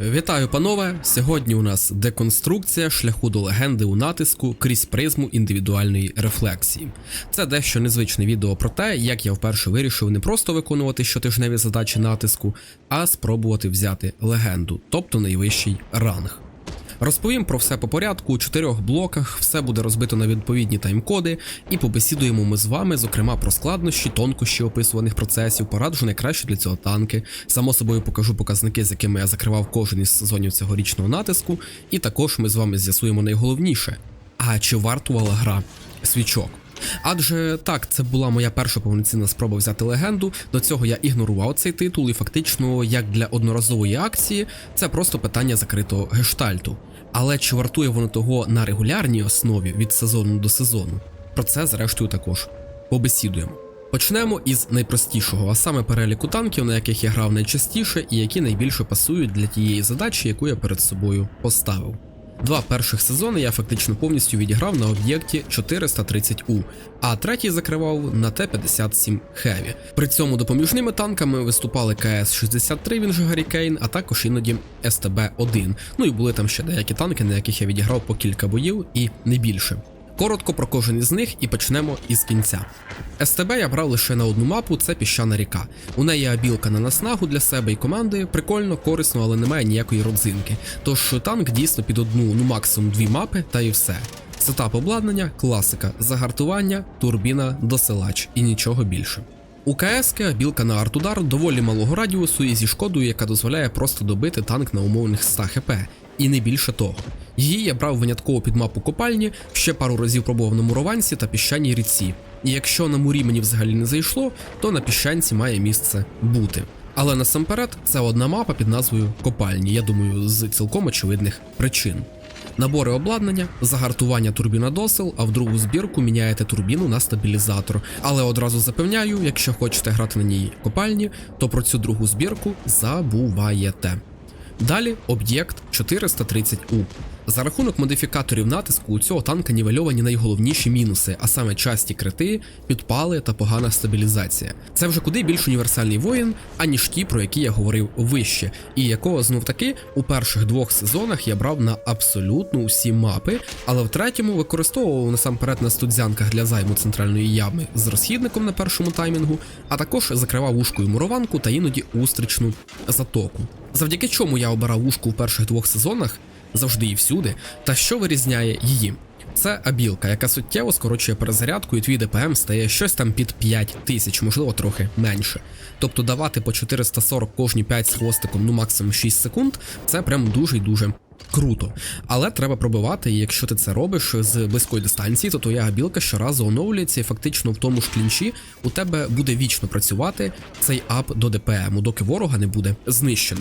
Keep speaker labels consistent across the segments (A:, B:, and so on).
A: Вітаю, панове! Сьогодні у нас деконструкція шляху до легенди у натиску крізь призму індивідуальної рефлексії. Це дещо незвичне відео про те, як я вперше вирішив не просто виконувати щотижневі задачі натиску, а спробувати взяти легенду, тобто найвищий ранг. Розповім про все по порядку у чотирьох блоках, все буде розбито на відповідні таймкоди, і побесідуємо ми з вами, зокрема, про складнощі, тонкощі описуваних процесів, пораджу найкраще для цього танки. Само собою покажу показники, з якими я закривав кожен із сезонів цьогорічного натиску, і також ми з вами з'ясуємо найголовніше: а чи вартувала гра свічок? Адже так, це була моя перша повноцінна спроба взяти легенду. До цього я ігнорував цей титул, і фактично, як для одноразової акції, це просто питання закритого гештальту. Але чи вартує воно того на регулярній основі від сезону до сезону? Про це, зрештою, також побесідуємо. Почнемо із найпростішого, а саме переліку танків, на яких я грав найчастіше і які найбільше пасують для тієї задачі, яку я перед собою поставив. Два перших сезони я фактично повністю відіграв на об'єкті 430У, а третій закривав на Т-57 Heavy. При цьому допоміжними танками виступали КС-63, він же Гаррікейн, а також іноді СТБ-1. Ну і були там ще деякі танки, на яких я відіграв по кілька боїв і не більше. Коротко про кожен із них і почнемо із кінця. СТБ я брав лише на одну мапу, це піщана ріка. У неї абілка на наснагу для себе і команди. Прикольно, корисно, але немає ніякої родзинки. Тож танк дійсно під одну, ну максимум дві мапи, та і все. Сетап обладнання, класика, загартування, турбіна, досилач і нічого більше. У КСК білка на артудар доволі малого радіусу і зі шкодою, яка дозволяє просто добити танк на умовних 100 хп, і не більше того. Її я брав винятково під мапу копальні, ще пару разів пробував на мурованці та піщаній ріці. І якщо на мурі мені взагалі не зайшло, то на піщанці має місце бути. Але насамперед це одна мапа під назвою Копальні, я думаю, з цілком очевидних причин. Набори обладнання, загартування турбіна досил, а в другу збірку міняєте турбіну на стабілізатор. Але одразу запевняю, якщо хочете грати на ній копальні, то про цю другу збірку забуваєте. Далі об'єкт 430У. За рахунок модифікаторів натиску у цього танка нівельовані найголовніші мінуси, а саме часті крити, підпали та погана стабілізація. Це вже куди більш універсальний воїн, аніж ті, про які я говорив вище, і якого знов таки у перших двох сезонах я брав на абсолютно усі мапи, але в третьому використовував насамперед на студзянках для займу центральної ями з розхідником на першому таймінгу, а також закривав ушкою мурованку та іноді устричну затоку. Завдяки чому я обирав ушку в перших двох сезонах завжди і всюди, та що вирізняє її. Це абілка, яка суттєво скорочує перезарядку, і твій ДПМ стає щось там під 5 тисяч, можливо, трохи менше. Тобто давати по 440 кожні 5 з хвостиком, ну максимум 6 секунд, це прям дуже і дуже круто. Але треба пробивати, і якщо ти це робиш з близької дистанції, то твоя абілка щоразу оновлюється, і фактично в тому ж клінчі у тебе буде вічно працювати цей ап до ДПМу, доки ворога не буде знищено.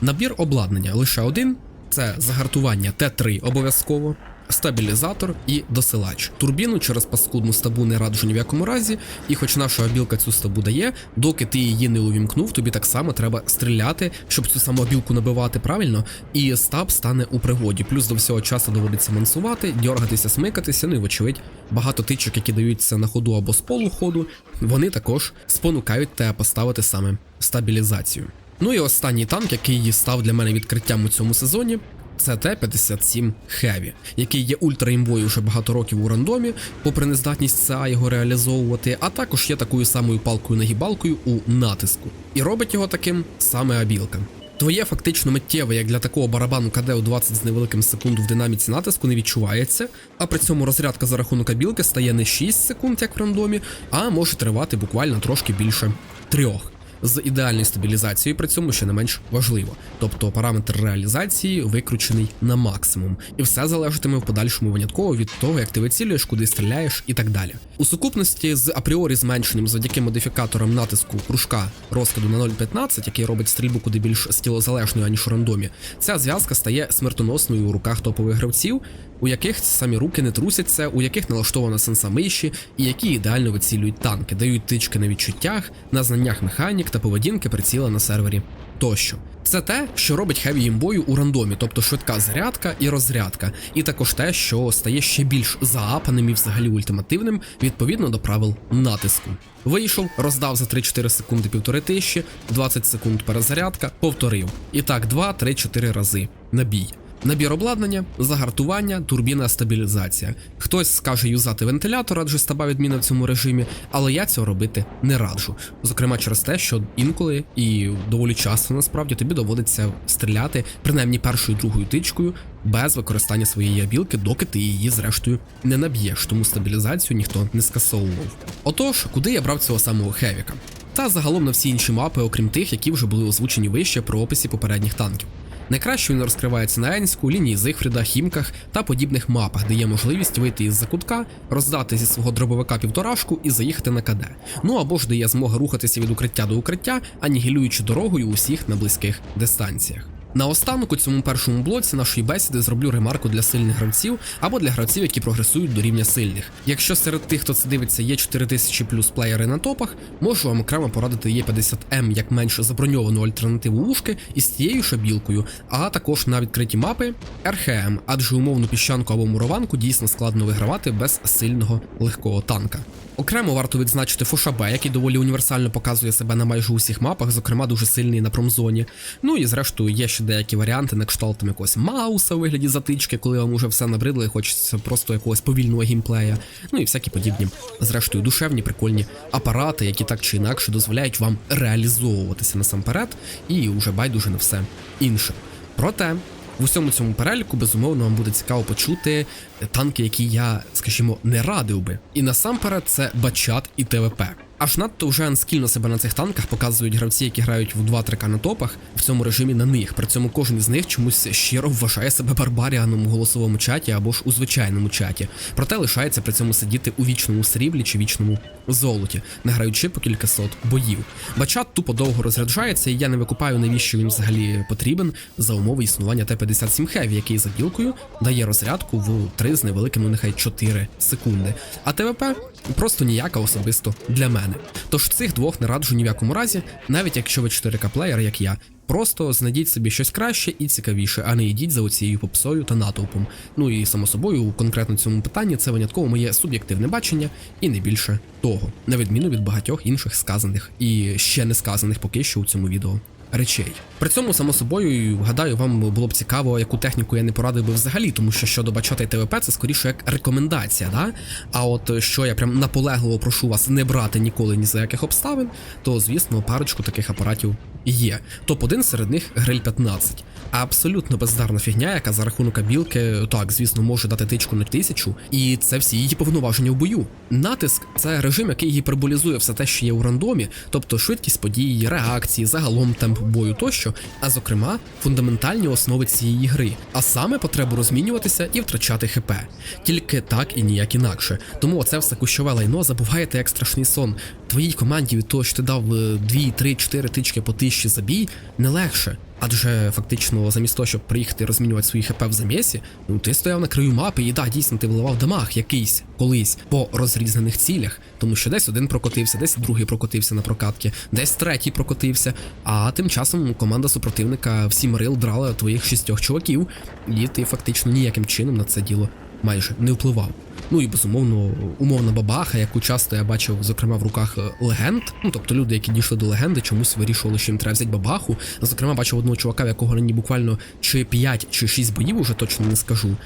A: Набір обладнання лише один. Це загартування Т3 обов'язково, стабілізатор і досилач. Турбіну через паскудну стабу не раджу ні в якому разі, і хоч наша білка цю стабу дає, доки ти її не увімкнув, тобі так само треба стріляти, щоб цю саму білку набивати правильно, і стаб стане у пригоді. Плюс до всього часу доводиться мансувати, дьоргатися, смикатися, ну і вочевидь, багато тичок, які даються на ходу або з полуходу, вони також спонукають тебе поставити саме стабілізацію. Ну і останній танк, який став для мене відкриттям у цьому сезоні, це Т-57 Heavy, який є ультраімбою вже багато років у рандомі, попри нездатність ЦА його реалізовувати, а також є такою самою палкою-нагібалкою у натиску. І робить його таким саме Абілка. Твоє фактично миттєве, як для такого барабану КД у 20 з невеликим секунд в динаміці натиску не відчувається, а при цьому розрядка за рахунок абілки стає не 6 секунд, як в рандомі, а може тривати буквально трошки більше трьох з ідеальною стабілізацією, при цьому ще не менш важливо. Тобто параметр реалізації викручений на максимум, і все залежатиме в подальшому винятково від того, як ти вицілюєш, куди стріляєш і так далі. У сукупності з апріорі зменшенням завдяки модифікаторам натиску кружка розкиду на 0.15, який робить стрільбу куди більш стілозалежною, аніж у рандомі, ця зв'язка стає смертоносною у руках топових гравців, у яких самі руки не трусяться, у яких налаштована сенса миші, і які ідеально вицілюють танки, дають тички на відчуттях, на знаннях механік та поведінки приціла на сервері тощо. Це те, що робить хеві імбою у рандомі, тобто швидка зарядка і розрядка, і також те, що стає ще більш заапаним і взагалі ультимативним відповідно до правил натиску. Вийшов, роздав за 3-4 секунди півтори тисячі, 20 секунд перезарядка, повторив. І так 2-3-4 рази на бій. Набір обладнання, загартування, турбіна, стабілізація. Хтось скаже юзати вентилятор, адже стаба відміна в цьому режимі, але я цього робити не раджу. Зокрема, через те, що інколи і доволі часто насправді тобі доводиться стріляти принаймні першою другою тичкою без використання своєї абілки, доки ти її зрештою не наб'єш, тому стабілізацію ніхто не скасовував. Отож, куди я брав цього самого хевіка? Та загалом на всі інші мапи, окрім тих, які вже були озвучені вище при описі попередніх танків. Найкраще він розкривається на Енську, лінії Зигфріда, Хімках та подібних мапах, де є можливість вийти із закутка, роздати зі свого дробовика півторашку і заїхати на КД. Ну або ж де є змога рухатися від укриття до укриття, анігілюючи дорогою усіх на близьких дистанціях. Наостанок у цьому першому блоці нашої бесіди зроблю ремарку для сильних гравців або для гравців, які прогресують до рівня сильних. Якщо серед тих, хто це дивиться, є 4000 плюс плеєри на топах, можу вам окремо порадити Є50М як менш заброньовану альтернативу ушки із тією шабілкою, а також на відкриті мапи РХМ, адже умовну піщанку або мурованку дійсно складно вигравати без сильного легкого танка. Окремо варто відзначити Фошабе, який доволі універсально показує себе на майже усіх мапах, зокрема дуже сильний на промзоні. Ну і зрештою є ще деякі варіанти на кшталт там якогось Мауса у вигляді затички, коли вам уже все набридло і хочеться просто якогось повільного геймплея. Ну і всякі подібні, зрештою, душевні, прикольні апарати, які так чи інакше дозволяють вам реалізовуватися насамперед, і уже байдуже на все інше. Проте. В усьому цьому переліку, безумовно, вам буде цікаво почути танки, які я, скажімо, не радив би. І насамперед це Бачат і ТВП. Аж надто вже анскільно себе на цих танках показують гравці, які грають в 2-3К на топах в цьому режимі на них. При цьому кожен з них чомусь щиро вважає себе барбаріаном у голосовому чаті або ж у звичайному чаті. Проте лишається при цьому сидіти у вічному сріблі чи вічному золоті, не граючи по кількасот боїв. Бачат тупо довго розряджається, і я не викупаю, навіщо він взагалі потрібен за умови існування Т-57 Heavy, який за ділкою дає розрядку в 3 з невеликим, ну нехай 4 секунди. А ТВП просто ніяка особисто для мене. Тож цих двох не раджу ні в якому разі, навіть якщо ви 4К плеєр, як я. Просто знайдіть собі щось краще і цікавіше, а не йдіть за оцією попсою та натовпом. Ну і само собою, у конкретно цьому питанні це винятково моє суб'єктивне бачення і не більше того, на відміну від багатьох інших сказаних і ще не сказаних поки що у цьому відео. Речей при цьому, само собою, гадаю, вам було б цікаво, яку техніку я не порадив би взагалі, тому що щодо бачати ТВП, це скоріше як рекомендація, да? А от що я прям наполегливо прошу вас не брати ніколи ні за яких обставин, то звісно парочку таких апаратів є. Топ-1 серед них гриль 15. Абсолютно бездарна фігня, яка за рахунок абілки, так, звісно, може дати тичку на тисячу, і це всі її повноваження в бою. Натиск це режим, який гіперболізує все те, що є у рандомі, тобто швидкість подій, реакції, загалом темп бою тощо, а зокрема, фундаментальні основи цієї гри, а саме потребу розмінюватися і втрачати ХП. Тільки так і ніяк інакше. Тому оце все кущове лайно забуваєте як страшний сон. Твоїй команді від того, що ти дав 2, 3, 4 тички по тисячі за бій, не легше. Адже фактично, замість того, щоб приїхати розмінювати свої хп в замісі, ну ти стояв на краю мапи, і да, дійсно ти вливав дамаг якийсь колись по розрізнених цілях, тому що десь один прокотився, десь другий прокотився на прокатки, десь третій прокотився. А тим часом команда супротивника всі мрил драла твоїх шістьох чуваків, і ти фактично ніяким чином на це діло майже не впливав. Ну і безумовно, умовна бабаха, яку часто я бачив, зокрема в руках е, легенд. Ну тобто люди, які дійшли до легенди, чомусь вирішували, що їм треба взяти бабаху. Зокрема, бачив одного чувака, в якого нині буквально чи 5 чи 6 боїв, уже точно не скажу.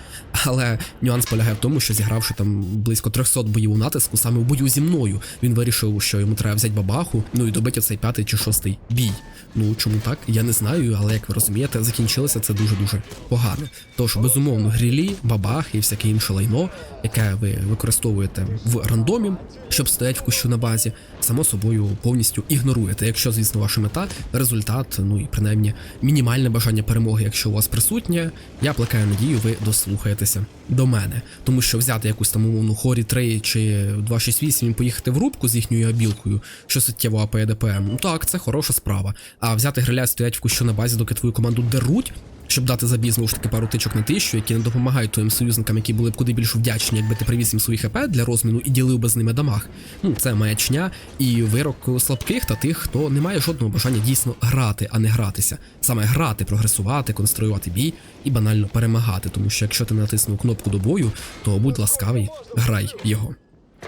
A: Але нюанс полягає в тому, що зігравши там близько 300 боїв у натиску, саме в бою зі мною, він вирішив, що йому треба взяти бабаху, ну і добити цей п'ятий чи шостий бій. Ну чому так? Я не знаю, але як ви розумієте, закінчилося це дуже дуже погано. Тож, безумовно, грілі, бабах і всяке інше лайно, яке ви використовуєте в рандомі, щоб стоять в кущу на базі, само собою повністю ігноруєте. Якщо, звісно, ваша мета, результат, ну і принаймні мінімальне бажання перемоги, якщо у вас присутнє, я плекаю надію, ви дослухаєтеся до мене. Тому що взяти якусь там умовну хорі 3 чи 268 і поїхати в рубку з їхньою абілкою, що суттєво апає ДПМ, ну так, це хороша справа. А взяти гриля стоять в кущу на базі, доки твою команду деруть. Щоб дати забій знову ж таки пару тичок на тищу, які не допомагають твоїм союзникам, які були б куди більш вдячні, якби ти привіз їм свої хп для розміну і ділив би з ними дамаг. Ну це маячня і вирок слабких та тих, хто не має жодного бажання дійсно грати, а не гратися. Саме грати, прогресувати, конструювати бій і банально перемагати. Тому що якщо ти натиснув кнопку до бою, то будь ласкавий, грай його.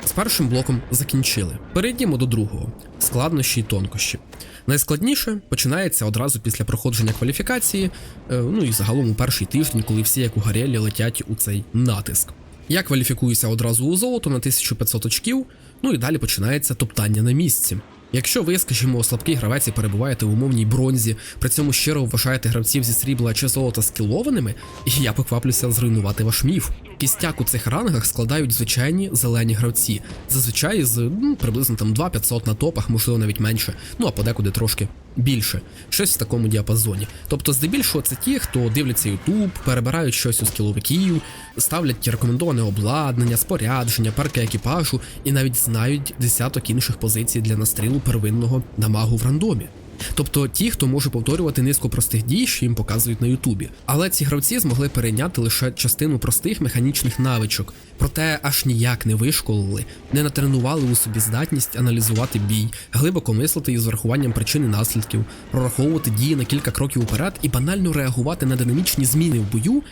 A: З першим блоком закінчили. Перейдімо до другого складнощі й тонкощі. Найскладніше починається одразу після проходження кваліфікації, е, ну і загалом у перший тиждень, коли всі як у гарелі летять у цей натиск. Я кваліфікуюся одразу у золото на 1500 очків, ну і далі починається топтання на місці. Якщо ви, скажімо, слабкий гравець і перебуваєте в умовній бронзі, при цьому щиро вважаєте гравців зі срібла чи золота скілованими, я покваплюся зруйнувати ваш міф. Кістяк у цих рангах складають звичайні зелені гравці, зазвичай з ну, приблизно там 2500 на топах, можливо навіть менше, ну а подекуди трошки більше, щось в такому діапазоні. Тобто, здебільшого, це ті, хто дивляться YouTube, перебирають щось у скіловиків, ставлять рекомендоване обладнання, спорядження, парки екіпажу і навіть знають десяток інших позицій для настрілу первинного дамагу в рандомі. Тобто ті, хто може повторювати низку простих дій, що їм показують на Ютубі. Але ці гравці змогли перейняти лише частину простих механічних навичок, проте аж ніяк не вишколили, не натренували у собі здатність аналізувати бій, глибоко мислити із врахуванням причин і наслідків, прораховувати дії на кілька кроків уперед і банально реагувати на динамічні зміни в бою.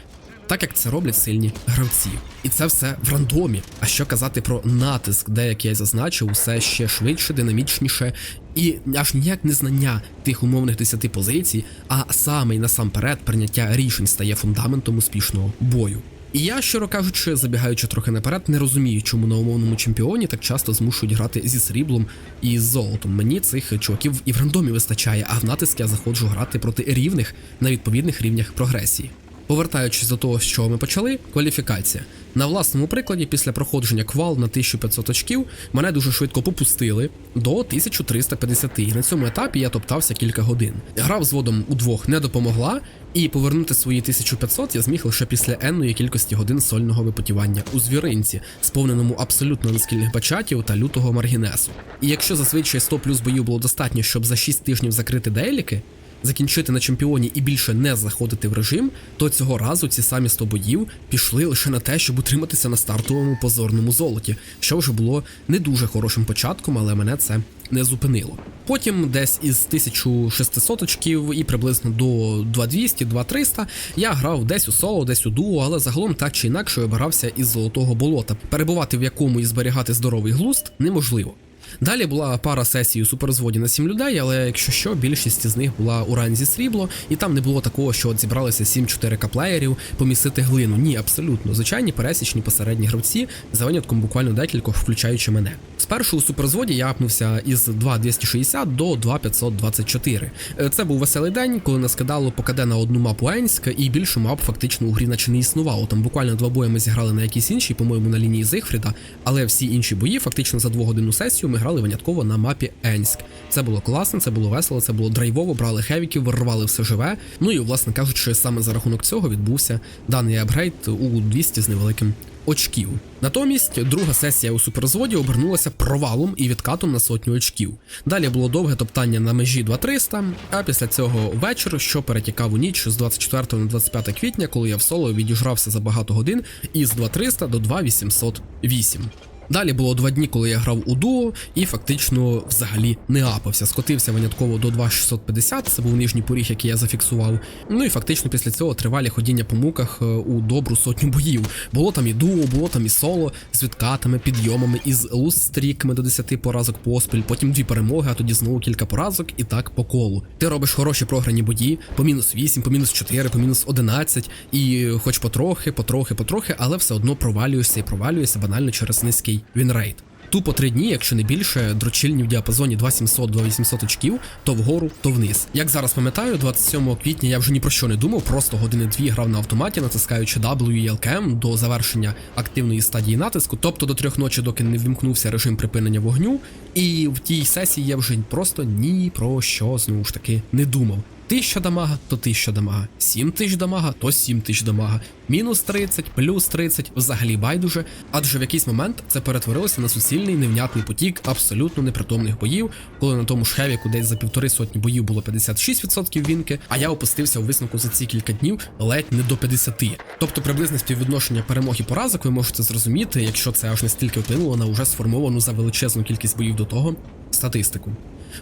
A: Так як це роблять сильні гравці, і це все в рандомі. А що казати про натиск, де як я й зазначив, все ще швидше, динамічніше, і аж ніяк не знання тих умовних 10 позицій, а саме й насамперед прийняття рішень стає фундаментом успішного бою. І я, щиро кажучи, забігаючи трохи наперед, не розумію, чому на умовному чемпіоні так часто змушують грати зі сріблом і з золотом. Мені цих чуваків і в рандомі вистачає, а в натиск я заходжу грати проти рівних на відповідних рівнях прогресії. Повертаючись до того, з чого ми почали, кваліфікація. На власному прикладі, після проходження квал на 1500 очків, мене дуже швидко попустили до 1350, і на цьому етапі я топтався кілька годин. Гра взводом удвох не допомогла, і повернути свої 1500 я зміг лише після енної кількості годин сольного випотівання у звіринці, сповненому абсолютно нескільних бачатів та лютого маргінесу. І якщо зазвичай 100 плюс боїв було достатньо, щоб за 6 тижнів закрити дейліки, закінчити на чемпіоні і більше не заходити в режим, то цього разу ці самі 100 боїв пішли лише на те, щоб утриматися на стартовому позорному золоті, що вже було не дуже хорошим початком, але мене це не зупинило. Потім десь із 1600 очків і приблизно до 2200-2300 я грав десь у соло, десь у дуо, але загалом так чи інакше обирався із золотого болота, перебувати в якому і зберігати здоровий глузд неможливо. Далі була пара сесій у суперзводі на 7 людей, але якщо що, більшість з них була у ранзі срібло, і там не було такого, що от зібралися 7-4 каплеєрів помістити глину. Ні, абсолютно. Звичайні пересічні посередні гравці, за винятком буквально декількох, включаючи мене. Спершу у суперзводі я апнувся із 2260 до 2524. Е, Це був веселий день, коли нас кидало по КД на одну мапу Енськ, і більше мап фактично у грі наче не існувало. Там буквально два бої ми зіграли на якійсь іншій, по-моєму, на лінії Зигфріда, але всі інші бої, фактично за двогодинну сесію, ми грали винятково на мапі Енськ. Це було класно, це було весело, це було драйвово, брали хевіків, рвали все живе. Ну і, власне кажучи, саме за рахунок цього відбувся даний апгрейд у 200 з невеликим очків. Натомість друга сесія у суперзводі обернулася провалом і відкатом на сотню очків. Далі було довге топтання на межі 2300, а після цього вечір, що перетікав у ніч з 24 на 25 квітня, коли я в соло відіжрався за багато годин із 2300 до 2808. Далі було два дні, коли я грав у дуо і фактично взагалі не апався. Скотився винятково до 2650, це був нижній поріг, який я зафіксував. Ну і фактично після цього тривалі ходіння по муках е, у добру сотню боїв. Було там і дуо, було там і соло з відкатами, підйомами, із луз-стріками до 10 поразок поспіль, потім дві перемоги, а тоді знову кілька поразок і так по колу. Ти робиш хороші програні бої, по мінус 8, по мінус 4, по мінус 11, і хоч потрохи, потрохи, потрохи, але все одно провалюєшся і провалюєшся банально через низький вінрейт. Тупо три дні, якщо не більше, дрочильні в діапазоні 2700-2800 очків, то вгору, то вниз. Як зараз пам'ятаю, 27 квітня я вже ні про що не думав, просто години-дві грав на автоматі, натискаючи W і LKM до завершення активної стадії натиску, тобто до трьох ночі, доки не вімкнувся режим припинення вогню. І в тій сесії я вже просто ні про що знову ж таки не думав. 1000 дамага, то 1000 дамага, 7000 дамага, то 7000 дамага, мінус 30, плюс 30, взагалі байдуже, адже в якийсь момент це перетворилося на суцільний невнятний потік абсолютно непритомних боїв, коли на тому ж хевіку десь за півтори сотні боїв було 56% вінки, а я опустився у висновку за ці кілька днів ледь не до 50. Тобто приблизне співвідношення перемог і поразок ви можете зрозуміти, якщо це аж настільки вплинуло на вже сформовану за величезну кількість боїв до того статистику.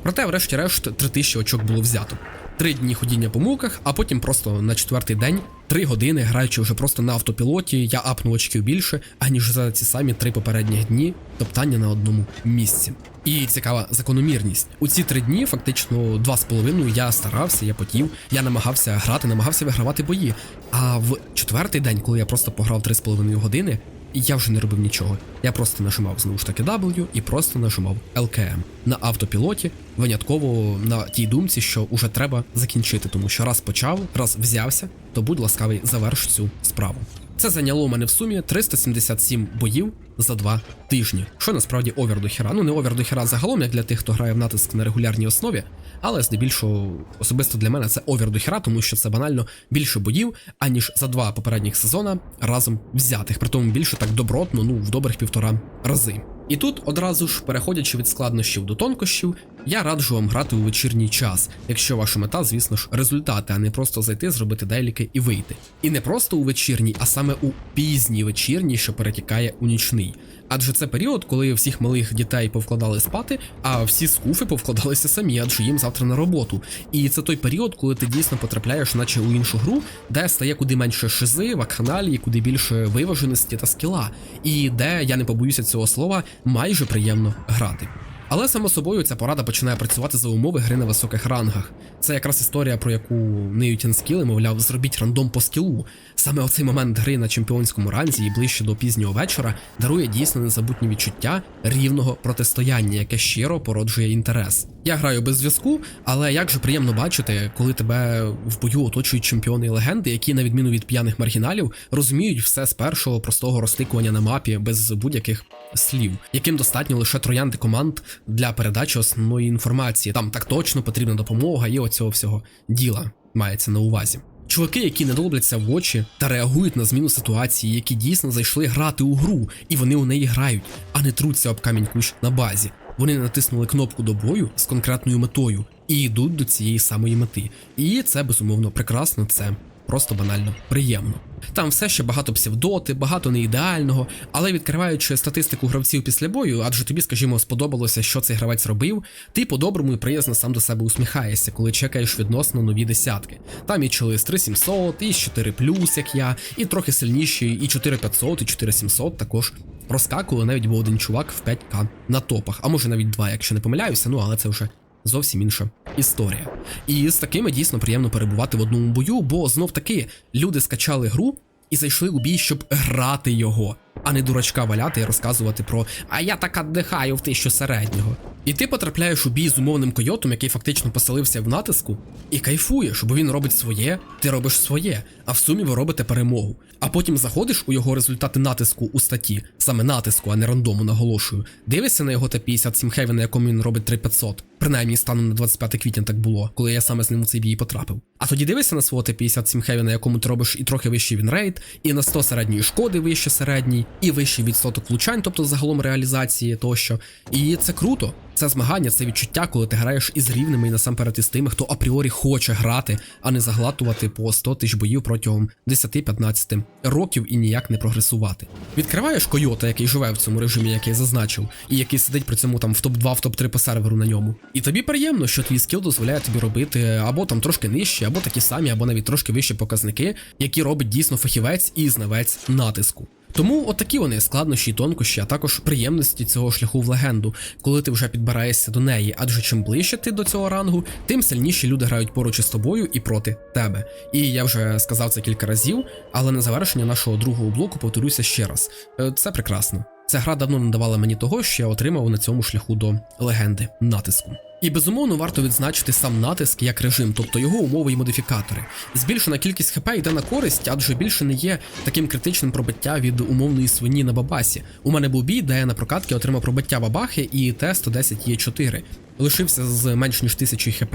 A: Проте, врешті-решт, 3000 очок було взято. Три дні ходіння по муках, а потім просто на четвертий день, три години, граючи вже просто на автопілоті, я апнув очків більше, аніж за ці самі три попередніх дні топтання на одному місці. І цікава закономірність. У ці три дні, фактично, два з половиною я старався, я потів, я намагався грати, намагався вигравати бої. А в четвертий день, коли я просто пограв три з половиною години, я вже не робив нічого. Я просто нажимав знову ж таки W і просто нажимав LKM на автопілоті, винятково на тій думці, що уже треба закінчити, тому що раз почав, раз взявся, то будь ласкавий, заверш цю справу. Це зайняло у мене в сумі 377 боїв за два тижні, що насправді овер до хера. Ну не овер до хера загалом, як для тих, хто грає в натиск на регулярній основі, але здебільшого особисто для мене це овір до хіра, тому що це банально більше боїв, аніж за два попередніх сезона разом взятих. Притому більше так добротно, ну в добрих півтора рази. І тут одразу ж, переходячи від складнощів до тонкощів, я раджу вам грати у вечірній час, якщо ваша мета, звісно ж, результати, а не просто зайти, зробити дейліки і вийти. І не просто у вечірній, а саме у пізній вечірній, що перетікає у нічний. Адже це період, коли всіх малих дітей повкладали спати, а всі скуфи повкладалися самі, адже їм завтра на роботу. І це той період, коли ти дійсно потрапляєш, наче у іншу гру, де стає куди менше шизи, вакханалії, куди більше виваженості та скіла, і де я не побоюся цього слова, майже приємно грати. Але само собою ця порада починає працювати за умови гри на високих рангах. Це якраз історія, про яку неють скіли, мовляв, зробіть рандом по скілу. Саме оцей момент гри на чемпіонському ранзі і ближче до пізнього вечора дарує дійсно незабутні відчуття рівного протистояння, яке щиро породжує інтерес. Я граю без зв'язку, але як же приємно бачити, коли тебе в бою оточують чемпіони і легенди, які, на відміну від п'яних маргіналів, розуміють все з першого простого розтикування на мапі без будь-яких слів, яким достатньо лише троянди команд для передачі основної інформації. Там так точно потрібна допомога і оцього всього діла мається на увазі. Чуваки, які не долбляться в очі та реагують на зміну ситуації, які дійсно зайшли грати у гру, і вони у неї грають, а не труться об камінь кущ на базі. Вони натиснули кнопку до бою з конкретною метою і йдуть до цієї самої мети. І це безумовно прекрасно, це просто банально приємно. Там все ще багато псевдоти, багато неідеального, але відкриваючи статистику гравців після бою, адже тобі, скажімо, сподобалося, що цей гравець робив, ти по-доброму і приязно сам до себе усміхаєшся, коли чекаєш відносно нові десятки. Там і чоли з 3700, і з 4 як я, і трохи сильніші, і 4500, і 4700 також. Розкакували навіть був один чувак в 5к на топах, а може навіть два, якщо не помиляюся, ну але це вже зовсім інша історія. І з такими дійсно приємно перебувати в одному бою, бо знов таки люди скачали гру і зайшли у бій, щоб грати його, а не дурачка валяти і розказувати про а я так отдихаю в тисячу середнього. І ти потрапляєш у бій з умовним койотом, який фактично поселився в натиску, і кайфуєш, бо він робить своє, ти робиш своє, а в сумі ви робите перемогу. А потім заходиш у його результати натиску у статті, саме натиску, а не рандому, наголошую. Дивишся на його Т-57 Heavy, на якому він робить 3500. Принаймні станом на 25 квітня так було, коли я саме з ним у цей бій потрапив. А тоді дивишся на свого Т-57 Heavy, на якому ти робиш і трохи вищий вінрейт, і на 100 середньої шкоди вище середній, і вищий відсоток влучань, тобто загалом реалізації тощо. І це круто. Це змагання, це відчуття, коли ти граєш із рівними і насамперед із тими, хто апріорі хоче грати, а не заглатувати по 100 тисяч боїв протягом 10-15 років і ніяк не прогресувати. Відкриваєш койота, який живе в цьому режимі, який я зазначив, і який сидить при цьому там в топ-2, в топ-3 по серверу на ньому. І тобі приємно, що твій скіл дозволяє тобі робити або там трошки нижчі, або такі самі, або навіть трошки вищі показники, які робить дійсно фахівець і знавець натиску. Тому отакі вони складнощі і тонкощі, а також приємності цього шляху в легенду, коли ти вже підбираєшся до неї, адже чим ближче ти до цього рангу, тим сильніші люди грають поруч із тобою і проти тебе. І я вже сказав це кілька разів, але на завершення нашого другого блоку повторюся ще раз: Е, це прекрасно. Ця гра давно не давала мені того, що я отримав на цьому шляху до легенди натиску. І безумовно варто відзначити сам натиск як режим, тобто його умови і модифікатори. Збільшена кількість ХП йде на користь, адже більше не є таким критичним пробиття від умовної свині на бабасі. У мене був бій, де я на прокатки отримав пробиття бабахи і Т-110 Е4. Лишився з менш ніж 1000 хп,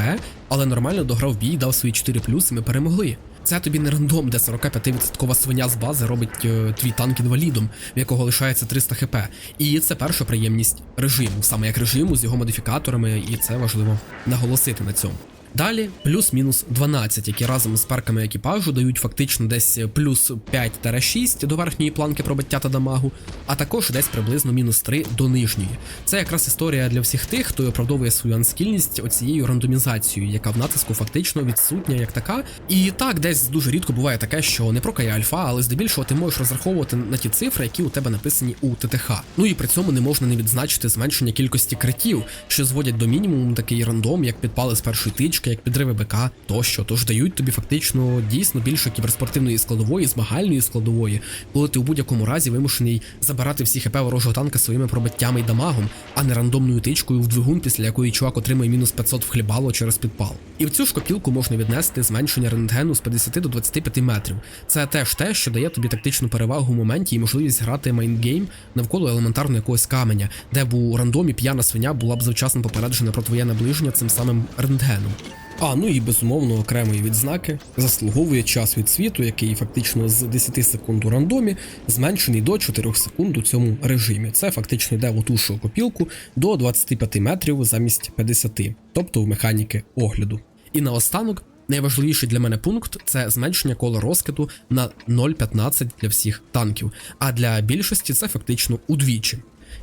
A: але нормально дограв бій, дав свої 4 плюс, і ми перемогли. Це тобі не рандом, де 45% свиня з бази робить е, твій танк інвалідом, в якого лишається 300 хп. І це перша приємність режиму, саме як режиму з його модифікаторами, і це важливо наголосити на цьому. Далі плюс-мінус 12, які разом з перками екіпажу дають фактично десь плюс 5-6 до верхньої планки пробиття та дамагу, а також десь приблизно мінус 3 до нижньої. Це якраз історія для всіх тих, хто оправдовує свою анскільність оцією рандомізацією, яка в натиску фактично відсутня як така. І так, десь дуже рідко буває таке, що не прокає альфа, але здебільшого ти можеш розраховувати на ті цифри, які у тебе написані у ТТХ. Ну і при цьому не можна не відзначити зменшення кількості критів, що зводять до мінімуму такий рандом, як підпали з першої тички, як підриви БК тощо. Тож дають тобі фактично дійсно більше кіберспортивної складової, змагальної складової, коли ти у будь-якому разі вимушений забирати всі хп ворожого танка своїми пробиттями і дамагом, а не рандомною тичкою в двигун, після якої чувак отримує мінус 500 в хлібало через підпал. І в цю ж копілку можна віднести зменшення рентгену з 50 до 25 метрів. Це теж те, що дає тобі тактичну перевагу в моменті і можливість грати майнгейм навколо елементарно якогось каменя, де б у рандомі п'яна свиня була б завчасно попереджена про твоє наближення цим самим рентгеном. А ну і безумовно окремої відзнаки заслуговує час від світу, який фактично з 10 секунд у рандомі зменшений до 4 секунд у цьому режимі. Це фактично йде в ту ж копілку до 25 метрів замість 50, тобто в механіки огляду. І наостанок. Найважливіший для мене пункт це зменшення кола розкиду на 0,15 для всіх танків, а для більшості це фактично удвічі.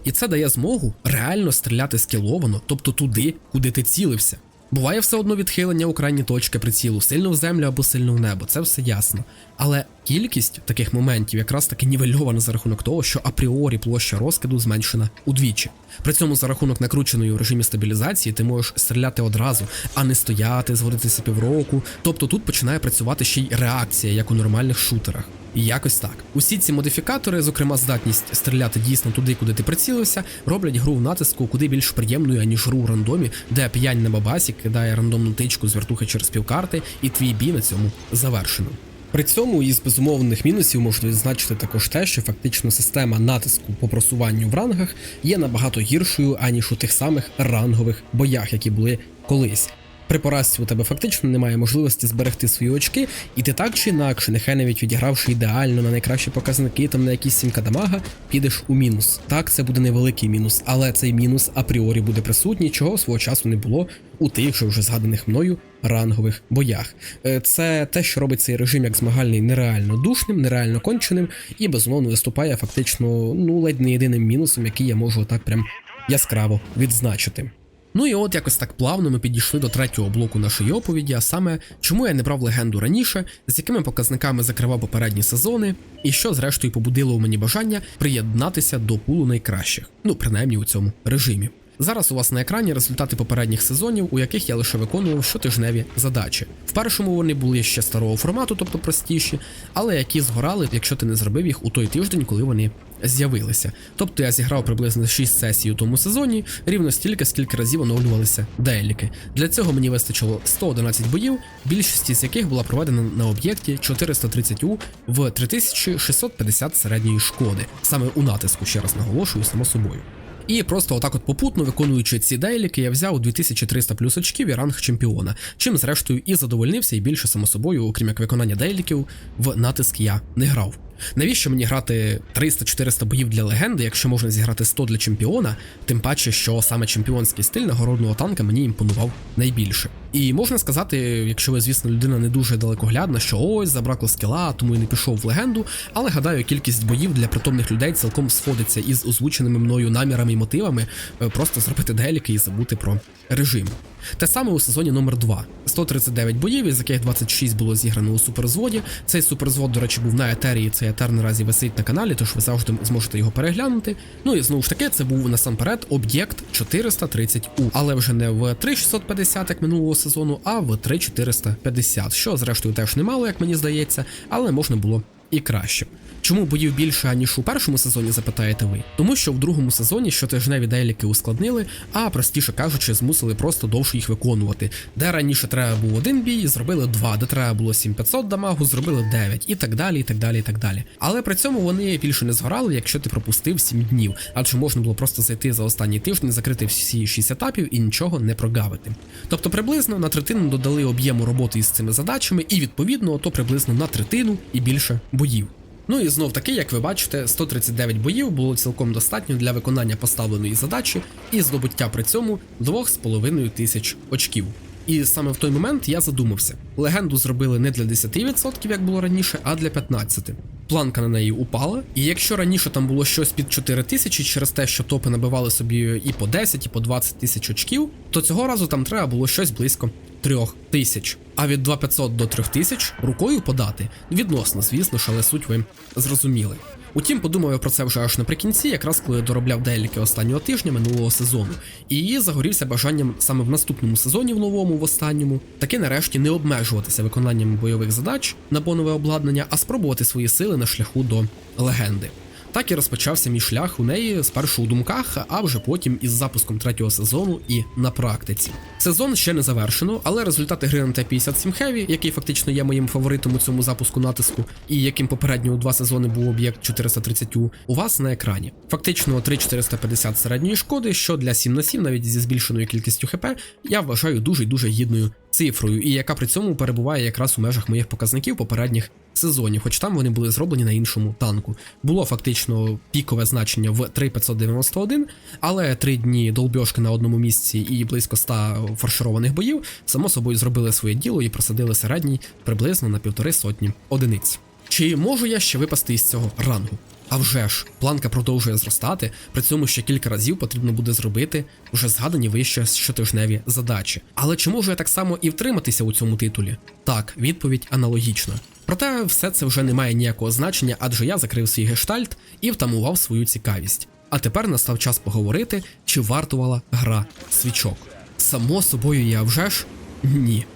A: І це дає змогу реально стріляти скіловано, тобто туди, куди ти цілився. Буває все одно відхилення у крайні точки прицілу, сильно в землю або сильно в небо, це все ясно. Але кількість таких моментів якраз таки нівельована за рахунок того, що апріорі площа розкиду зменшена удвічі. При цьому за рахунок накрученої у режимі стабілізації ти можеш стріляти одразу, а не стояти, зводитися півроку. Тобто тут починає працювати ще й реакція, як у нормальних шутерах. Якось так. Усі ці модифікатори, зокрема здатність стріляти дійсно туди, куди ти прицілився, роблять гру в натиску куди більш приємною, аніж гру в рандомі, де п'янь на бабасі кидає рандомну тичку з вертухи через півкарти, і твій бій на цьому завершено. При цьому із безумовних мінусів можна відзначити також те, що фактично система натиску по просуванню в рангах є набагато гіршою, аніж у тих самих рангових боях, які були колись. При поразці у тебе фактично немає можливості зберегти свої очки, і ти так чи інакше, нехай навіть відігравши ідеально на найкращі показники, там на якісь 7 дамага, підеш у мінус. Так, це буде невеликий мінус, але цей мінус апріорі буде присутній, чого свого часу не було у тих же вже згаданих мною рангових боях. Е, Це те, що робить цей режим як змагальний нереально душним, нереально конченим, і безумовно виступає фактично ну ледь не єдиним мінусом, який я можу так прям яскраво відзначити. Ну і от якось так плавно ми підійшли до третього блоку нашої оповіді, а саме чому я не брав легенду раніше, з якими показниками закривав попередні сезони, і що зрештою побудило у мені бажання приєднатися до пулу найкращих, ну принаймні у цьому режимі. Зараз у вас на екрані результати попередніх сезонів, у яких я лише виконував щотижневі задачі. В першому вони були ще старого формату, тобто простіші, але які згорали, якщо ти не зробив їх у той тиждень, коли вони з'явилися. Тобто я зіграв приблизно 6 сесій у тому сезоні, рівно стільки, скільки разів оновлювалися дейліки. Для цього мені вистачило 111 боїв, більшість з яких була проведена на об'єкті 430 У в 3650 середньої шкоди, саме у натиску, ще раз наголошую, само собою. І просто отак от попутно виконуючи ці дейліки, я взяв 2300 плюс очків і ранг чемпіона, чим зрештою і задовольнився, і більше само собою, окрім як виконання дейліків, в натиск я не грав. Навіщо мені грати 300-400 боїв для легенди, якщо можна зіграти 100 для чемпіона, тим паче, що саме чемпіонський стиль нагородного танка мені імпонував найбільше. І можна сказати, якщо ви, звісно, людина не дуже далекоглядна, що ось забракло скіла, тому і не пішов в легенду, але гадаю, кількість боїв для притомних людей цілком сходиться із озвученими мною намірами і мотивами, е, просто зробити деліки і забути про режим. Те саме у сезоні номер 2 139 боїв, із яких 26 було зіграно у суперзводі. Цей суперзвод, до речі, був на етері, і цей етер наразі висить на каналі, тож ви завжди зможете його переглянути. Ну і знову ж таки, це був насамперед об'єкт 430 у але вже не в 3650, як минулого сезону, а в 3450, що зрештою теж немало, як мені здається, але можна було і краще. Чому боїв більше, ніж у першому сезоні, запитаєте ви? Тому що в другому сезоні щотижневі дейліки ускладнили, а простіше кажучи, змусили просто довше їх виконувати. Де раніше треба був один бій, зробили два, де треба було 7500 дамагу, зробили 9 і так далі, і так далі, і так далі. Але при цьому вони більше не згорали, якщо ти пропустив 7 днів, адже можна було просто зайти за останній тиждень, закрити всі 6 етапів і нічого не прогавити. Тобто приблизно на третину додали об'єму роботи із цими задачами, і відповідно то приблизно на третину і більше боїв. Ну і знов таки, як ви бачите, 139 боїв було цілком достатньо для виконання поставленої задачі і здобуття при цьому 2,5 тисяч очків. І саме в той момент я задумався: легенду зробили не для 10%, як було раніше, а для 15%. Планка на неї упала, і якщо раніше там було щось під 4 тисячі через те, що топи набивали собі і по 10, і по 20 тисяч очків, то цього разу там треба було щось близько 3 тисяч. А від 2500 до 3000 рукою подати відносно, звісно ж, але суть ви зрозуміли. Утім, подумав я про це вже аж наприкінці, якраз коли доробляв деякі останнього тижня минулого сезону, і загорівся бажанням саме в наступному сезоні, в новому, в останньому, таки нарешті не обмежуватися виконанням бойових задач на бонове обладнання, а спробувати свої сили на шляху до легенди. Так і розпочався мій шлях у неї спершу у думках, а вже потім із запуском третього сезону і на практиці. Сезон ще не завершено, але результати гри на Т-57 Heavy, який фактично є моїм фаворитом у цьому запуску натиску, і яким попередньо у два сезони був об'єкт 430, у вас на екрані. Фактично 3450 середньої шкоди, що для 7 на 7, навіть зі збільшеною кількістю ХП, я вважаю дуже дуже гідною цифрою, і яка при цьому перебуває якраз у межах моїх показників попередніх сезонів, хоч там вони були зроблені на іншому танку. Було фактично пікове значення в 3,591, але три дні долбьошки на одному місці і близько 100 фаршированих боїв, само собою зробили своє діло і просадили середній приблизно на півтори сотні одиниць. Чи можу я ще випасти із цього рангу? А вже ж, планка продовжує зростати, при цьому ще кілька разів потрібно буде зробити вже згадані вище щотижневі задачі. Але чи можу я так само і втриматися у цьому титулі? Так, відповідь аналогічна. Проте все це вже не має ніякого значення, адже я закрив свій гештальт і втамував свою цікавість. А тепер настав час поговорити, чи вартувала гра свічок. Само собою, я вже ж ні.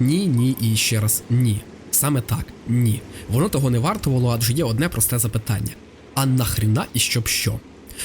A: Ні, ні і ще раз ні. Саме так, ні. Воно того не вартувало, адже є одне просте запитання. А нахріна і щоб що?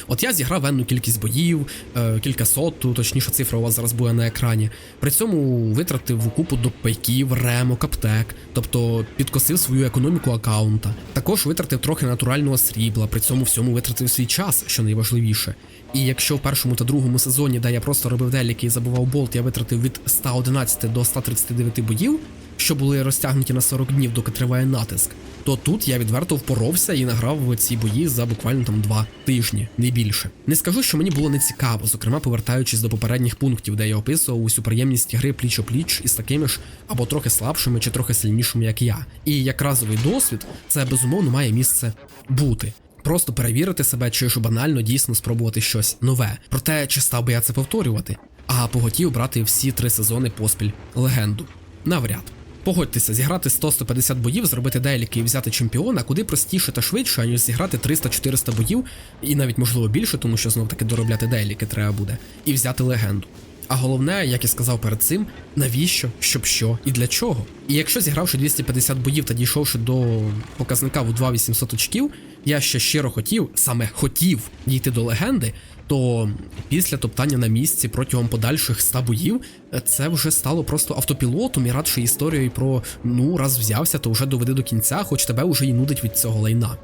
A: От я зіграв енну кількість боїв, е, кількасот, точніше цифра у вас зараз буде на екрані. При цьому витратив купу допайків, ремок, аптек, тобто підкосив свою економіку аккаунта. Також витратив трохи натурального срібла, при цьому всьому витратив свій час, що найважливіше. І якщо в першому та другому сезоні, де я просто робив деліки і забував болт, я витратив від 111 до 139 боїв, що були розтягнуті на 40 днів, доки триває натиск, то тут я відверто впоровся і награв ці бої за буквально там два тижні, не більше. Не скажу, що мені було не цікаво, зокрема повертаючись до попередніх пунктів, де я описував усю приємність гри пліч о пліч із такими ж або трохи слабшими, чи трохи сильнішими, як я. І як разовий досвід, це безумовно має місце бути. Просто перевірити себе, чи ж банально дійсно спробувати щось нове. Проте чи став би я це повторювати? А поготів брати всі три сезони поспіль легенду. Навряд. Погодьтеся, зіграти 100-150 боїв, зробити дейліки і взяти чемпіона куди простіше та швидше, аніж зіграти 300-400 боїв, і навіть можливо більше, тому що знов таки доробляти дейліки треба буде, і взяти легенду. А головне, як я сказав перед цим, навіщо, щоб що і для чого. І якщо зігравши 250 боїв та дійшовши до показника в 2800 очків, я ще щиро хотів, саме хотів дійти до легенди, то після топтання на місці протягом подальших 100 боїв це вже стало просто автопілотом і радше історією про ну раз взявся, то вже доведи до кінця, хоч тебе вже і нудить від цього лайна.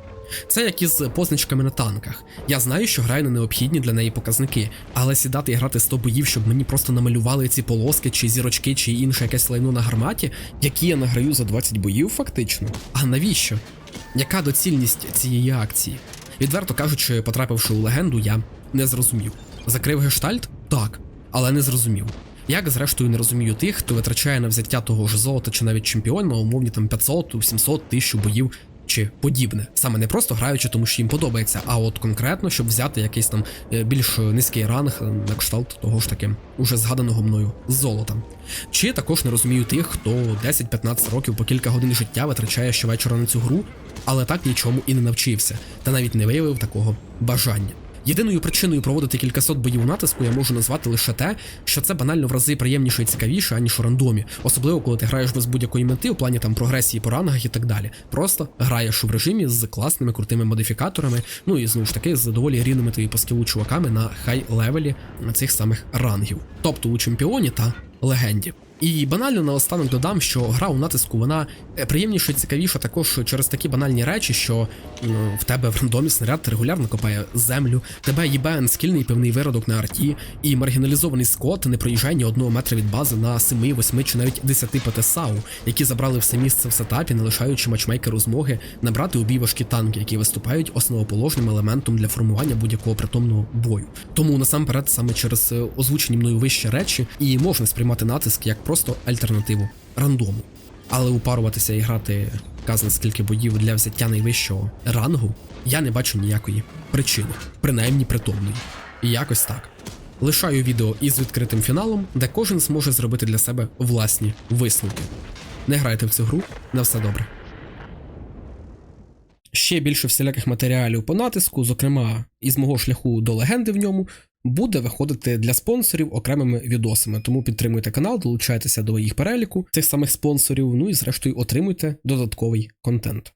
A: Це як із позначками на танках. Я знаю, що граю на необхідні для неї показники, але сідати і грати 100 боїв, щоб мені просто намалювали ці полоски, чи зірочки, чи інше якесь лайно на гарматі, які я награю за 20 боїв, фактично. А навіщо? Яка доцільність цієї акції? Відверто кажучи, потрапивши у легенду, я не зрозумів. Закрив гештальт? Так, але не зрозумів. Як зрештою не розумію тих, хто витрачає на взяття того ж золота чи навіть чемпіона, умовні там 500, 700 тисяч боїв чи подібне. Саме не просто граючи, тому що їм подобається, а от конкретно, щоб взяти якийсь там е, більш низький ранг е, на кшталт того ж таки уже згаданого мною золота. Чи також не розумію тих, хто 10-15 років по кілька годин життя витрачає щовечора на цю гру, але так нічому і не навчився, та навіть не виявив такого бажання. Єдиною причиною проводити кількасот боїв у натиску я можу назвати лише те, що це банально в рази приємніше і цікавіше, аніж у рандомі, особливо коли ти граєш без будь-якої мети у плані там прогресії по рангах і так далі. Просто граєш в режимі з класними крутими модифікаторами, ну і знову ж таки з доволі рівними тобі по скілу чуваками на хай левелі цих самих рангів, тобто у чемпіоні та легенді. І банально наостанок додам, що гра у натиску вона е, приємніша і цікавіша також через такі банальні речі, що м, в тебе в рандомі снаряд регулярно копає землю, тебе їбе скільний певний виродок на арті, і маргіналізований скот не проїжджає ні одного метра від бази на 7, 8 чи навіть 10 ПТСАУ, які забрали все місце в сетапі, не лишаючи матчмейкеру змоги набрати у бій важкі танки, які виступають основоположним елементом для формування будь-якого притомного бою. Тому насамперед саме через е, озвучені мною вищі речі і можна сприймати натиск як просто альтернативу рандому. Але упаруватися і грати казна скільки боїв для взяття найвищого рангу я не бачу ніякої причини, принаймні притомної. І якось так. Лишаю відео із відкритим фіналом, де кожен зможе зробити для себе власні висновки. Не грайте в цю гру, на все добре. Ще більше всіляких матеріалів по натиску, зокрема із мого шляху до легенди в ньому, буде виходити для спонсорів окремими відосами. Тому підтримуйте канал, долучайтеся до їх переліку цих самих спонсорів. Ну і зрештою отримуйте додатковий контент.